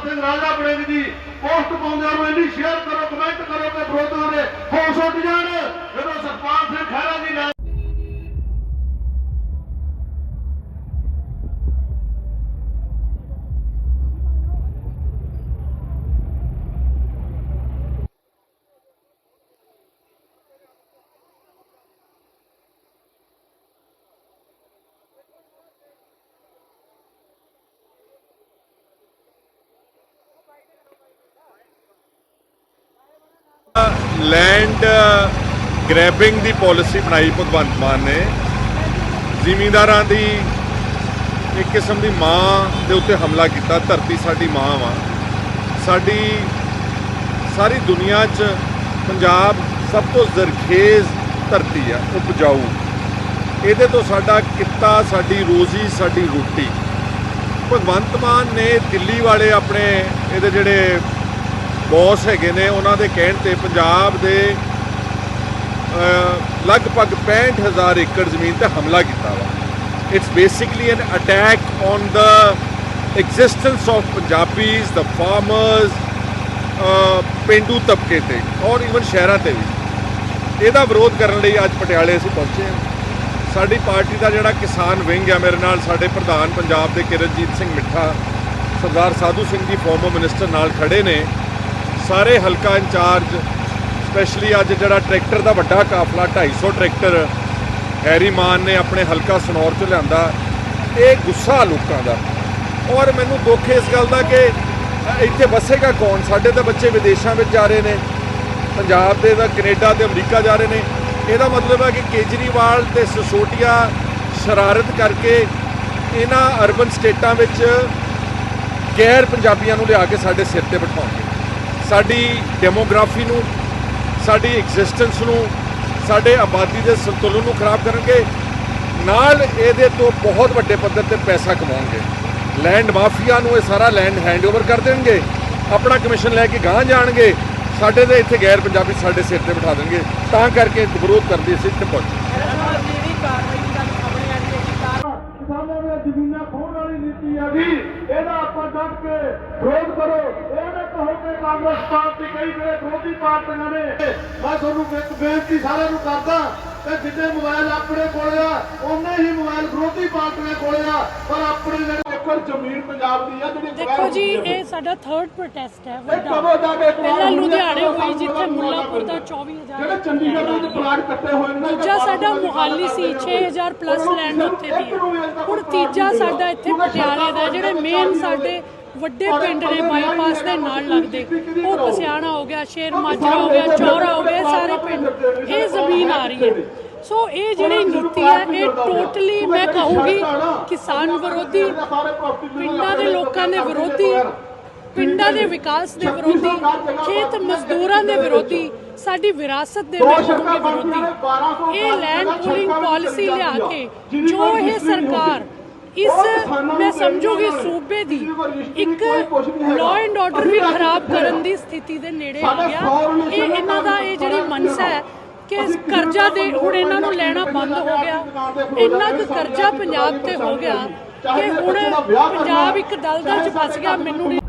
ਗੁਰਦਿੱਤਾ ਸਿੰਘ ਰਾਜਾ ਬੜਿੰਗ ਜੀ ਪੋਸਟ ਪਾਉਂਦਿਆਂ ਨੂੰ ਇੰਨੀ ਸ਼ੇਅਰ ਕਰੋ ਕਮੈਂਟ ਕਰੋ ਕਿ ਵਿਰੋਧੀਆਂ ਦੇ ਹੋਸ਼ ਉੱਡ ਜਾਣ। ਜਦੋਂ ਸਰਪੰਚ ਸਿੰਘ ਖਹਿਰਾ ਜੀ ਨਾਲ ਲੈਂਡ ਗ੍ਰੈਬਿੰਗ ਦੀ ਪਾਲਿਸੀ ਬਣਾਈ ਭਗਵੰਤ ਮਾਨ ਨੇ। ਜ਼ਿਮੀਂਦਾਰਾਂ ਦੀ ਇੱਕ ਕਿਸਮ ਦੀ ਮਾਂ ਦੇ ਉੱਤੇ ਹਮਲਾ ਕੀਤਾ, ਧਰਤੀ ਸਾਡੀ ਮਾਂ ਵਾ। ਸਾਡੀ ਸਾਰੀ ਦੁਨੀਆ 'ਚ ਪੰਜਾਬ ਸਭ ਤੋਂ ਜ਼ਰਖੇਜ਼ ਧਰਤੀ ਆ, ਉਪਜਾਊ। ਇਹਦੇ ਤੋਂ ਸਾਡਾ ਕਿੱਤਾ, ਸਾਡੀ ਰੋਜ਼ੀ, ਸਾਡੀ ਰੋਟੀ। ਭਗਵੰਤ ਮਾਨ ਨੇ ਦਿੱਲੀ ਵਾਲੇ ਆਪਣੇ ਇਹਦੇ ਜਿਹੜੇ ਬੌਸ ਹੈਗੇ ਨੇ ਉਹਨਾਂ ਦੇ ਕਹਿਣ ਤੇ ਪੰਜਾਬ ਦੇ ਅਹ, ਲਗਭਗ 65000 ਏਕੜ ਜ਼ਮੀਨ ਤੇ ਹਮਲਾ ਕੀਤਾ ਵਾ। It's basically an attack on the existence of Punjabis the farmers ਪਿੰਡੂ ਤਬਕੇ ਤੇ ਔਰ ਇਵਨ ਸ਼ਹਿਰਾਂ ਤੇ ਵੀ। ਇਹਦਾ ਵਿਰੋਧ ਕਰਨ ਲਈ ਅੱਜ ਪਟਿਆਲੇ ਅਸੀਂ ਪਹੁੰਚੇ ਹਾਂ। ਸਾਡੀ ਪਾਰਟੀ ਦਾ ਜਿਹੜਾ ਕਿਸਾਨ ਵਿੰਗ ਹੈ ਮੇਰੇ ਨਾਲ ਸਾਡੇ ਪ੍ਰਧਾਨ ਪੰਜਾਬ ਦੇ ਕਿਰਨਜੀਤ ਸਿੰਘ ਮਿੱਠਾ ਸਰਦਾਰ ਸਾਧੂ ਸਿੰਘ ਜੀ ਫਾਰਮਰ ਮਿਨਿਸਟਰ ਨਾਲ ਖੜੇ ਨੇ। ਸਾਰੇ ਹਲਕਾ ਇੰਚਾਰਜ ਸਪੈਸ਼ਲੀ ਅੱਜ ਜਿਹੜਾ ਟਰੈਕਟਰ ਦਾ ਵੱਡਾ ਕਾਫਲਾ 250 ਟਰੈਕਟਰ, ਹੈਰੀ ਮਾਨ ਨੇ ਆਪਣੇ ਹਲਕਾ ਸਨੌਰ ਚ ਲਿਆਂਦਾ। ਇਹ ਗੁੱਸਾ ਲੋਕਾਂ ਦਾ। ਔਰ ਮੈਨੂੰ ਦੁੱਖ ਇਸ ਗੱਲ ਦਾ ਕਿ ਇੱਥੇ ਵਸੇਗਾ ਕੌਣ? ਸਾਡੇ ਤਾਂ ਬੱਚੇ ਵਿਦੇਸ਼ਾਂ ਵਿੱਚ ਜਾ ਰਹੇ ਨੇ। ਪੰਜਾਬ ਦੇ ਤਾਂ ਕੈਨੇਡਾ ਤੇ ਅਮਰੀਕਾ ਜਾ ਰਹੇ ਨੇ। ਇਹਦਾ ਮਤਲਬ ਹੈ ਕਿ ਕੇਜਰੀਵਾਲ ਤੇ ਸਸੋਟੀਆ ਸ਼ਰਾਰਤ ਕਰਕੇ ਇਹਨਾਂ ਅਰਬਨ ਸਟੇਟਾਂ ਵਿੱਚ ਗੈਰ ਪੰਜਾਬੀਆਂ ਨੂੰ ਲਿਆ ਕੇ ਸਾਡੇ ਸਿਰ ਤੇ ਬਿਠਾਉਣਗੇ। ਸਾਡੀ ਡੈਮੋਗ੍ਰਾਫੀ ਨੂੰ, ਸਾਡੀ ਐਗਜ਼ਿਸਟੈਂਸ ਨੂੰ, ਸਾਡੇ ਆਬਾਦੀ ਦੇ ਸੰਤੁਲਨ ਨੂੰ ਖਰਾਬ ਕਰਨਗੇ। ਨਾਲ ਇਹਦੇ ਤੋਂ ਬਹੁਤ ਵੱਡੇ ਪੱਧਰ ਤੇ ਪੈਸਾ ਕਮਾਉਣਗੇ। ਲੈਂਡ ਮਾਫੀਆ ਨੂੰ ਇਹ ਸਾਰਾ ਲੈਂਡ ਹੈਂਡਓਵਰ ਕਰ ਦੇਣਗੇ। ਆਪਣਾ ਕਮਿਸ਼ਨ ਲੈ ਕੇ ਗਾਂਹ ਜਾਣਗੇ। ਸਾਡੇ ਦੇ ਇੱਥੇ ਗੈਰ ਪੰਜਾਬੀ ਸਾਡੇ ਸਿਰ ਤੇ ਬਿਠਾ ਦੇਣਗੇ। ਤਾਂ ਕਰਕੇ ਵਿਰੋਧ ਕਰਦੇ ਅਸੀਂ ਇੱਥੇ ਪਹੁੰਚੇ ਜਿਹੜੀ ਕਾਰਵਾਈ ਦੀ ਗੱਲ ਸਾਹਮਣੇ ਆ ਰਹੀ ਹੈ ਕਿ ਕਾਰ ਕਿਸਾਨਾਂ ਦੀਆਂ ਜ਼ਮੀਨਾਂ ਖੋਹਣ ਵਾਲੀ ਨੀਤੀ ਆ ਜੀ ਇਹਦਾ ਆਪਾਂ ਡਟ ਕੇ ਵਿਰੋਧ ਕਰੋ। ਇਹ ਨਾ ਕਹੋ ਕਿ ਕਾਂਗਰਸ ਪਾਰਟੀ ਕਈ ਵੇਲੇ ਵਿਰੋਧੀ ਪਾਰਟੀਆਂ ਨੇ। ਮੈਂ ਤੁਹਾਨੂੰ ਇੱਕ ਬੇਨਤੀ ਸਾਰਿਆਂ ਨੂੰ ਕਰਦਾ ਕਿ ਜਿੰਨੇ ਮੋਬਾਈਲ ਆਪਣੇ ਕੋਲ ਆ ਉਹਨੇ ਹੀ ਮੋਬਾਈਲ ਵਿਰੋਧੀ ਪਾਰਟੀਆਂ ਕੋਲ ਆ, ਪਰ ਆਪਣੇ ਏਕੜ ਜ਼ਮੀਨ ਪੰਜਾਬ ਦੀ ਆ ਜਿਹੜੀ ਦੇਖੋ ਜੀ ਇਹ ਸਾਡਾ ਥਰਡ ਪ੍ਰੋਟੈਸਟ ਹੈ ਵੱਡਾ। ਪਹਿਲਾਂ ਲੁਧਿਆਣੇ ਹੋਈ ਜਿੱਥੇ ਮੁੱਲਾਪੁਰ ਦਾ ਪੈਂਦਾ। 24000 ਜਿਹੜੇ ਚੰਡੀਗੜ੍ਹ ਵਿੱਚ ਪਲਾਟ ਕੱਟੇ ਹੋਏ ਨੇ ਦੂਜਾ ਸਾਡਾ ਮੁਹਾਲੀ ਸੀ 6000 ਪਲੱਸ ਲੈਂਡ ਉੱਥੇ ਦੀ। ਹੁਣ ਤੀਜਾ ਸਾਡਾ ਇੱਥੇ ਪਟਿਆਲੇ ਦਾ ਜਿਹੜੇ ਮੇਨ ਸਾਡੇ ਵੱਡੇ ਪਿੰਡ ਨੇ ਬਾਈਪਾਸ ਦੇ ਨਾਲ ਲੱਗਦੇ। ਉਹ ਪਸਿਆਣਾ ਹੋ ਗਿਆ ਸ਼ੇਰ ਮਾਜਰਾ ਹੋ ਗਿਆ ਚੌਰਾ ਹੋ ਗਿਆ ਸਾਰੇ ਪਿੰਡ। ਇਹ ਜ਼ਮੀਨ ਆ ਰਹੀ ਹੈ। ਸੋ ਇਹ ਜਿਹੜੀ ਨੀਤੀ ਹੈ ਇਹ ਟੋਟਲੀ ਮੈਂ ਕਹੂੰਗੀ ਕਿਸਾਨ ਵਿਰੋਧੀ ਪਿੰਡਾਂ ਦੇ ਲੋਕਾਂ ਦੇ ਵਿਰੋਧੀ ਪਿੰਡਾਂ ਦੇ ਵਿਕਾਸ ਦੇ ਵਿਰੋਧੀ ਖੇਤ ਮਜ਼ਦੂਰਾਂ ਦੇ ਵਿਰੋਧੀ ਸਾਡੀ ਵਿਰਾਸਤ ਦੇ ਵਿਰੋਧੀ। ਇਹ ਲੈਂਡ ਪੂਲਿੰਗ ਪਾਲਿਸੀ ਲਿਆ ਕੇ ਜੋ ਇਹ ਸਰਕਾਰ ਇਸ ਮੈਂ ਸਮਝੂਗੀ ਸੂਬੇ ਦੀ ਇੱਕ ਲਾਅ ਐਂਡ ਆਰਡਰ ਵੀ ਖਰਾਬ ਕਰਨ ਦੀ ਸਥਿਤੀ ਦੇ ਨੇੜੇ ਆ ਗਿਆ। ਇਹ ਇਹਨਾਂ ਦਾ ਇਹ ਜਿਹੜੀ ਮਨਸਾ ਹੈ ਕਿ ਕਰਜ਼ਾ ਦੇ ਹੁਣ ਇਹਨਾਂ ਨੂੰ ਲੈਣਾ ਬੰਦ ਹੋ ਗਿਆ। ਇੰਨਾ ਕੁ ਕਰਜ਼ਾ ਪੰਜਾਬ ਤੇ ਹੋ ਗਿਆ ਕਿ ਹੁਣ ਪੰਜਾਬ ਇੱਕ ਦਲਦਲ 'ਚ ਫਸ ਗਿਆ। ਮੈਨੂੰ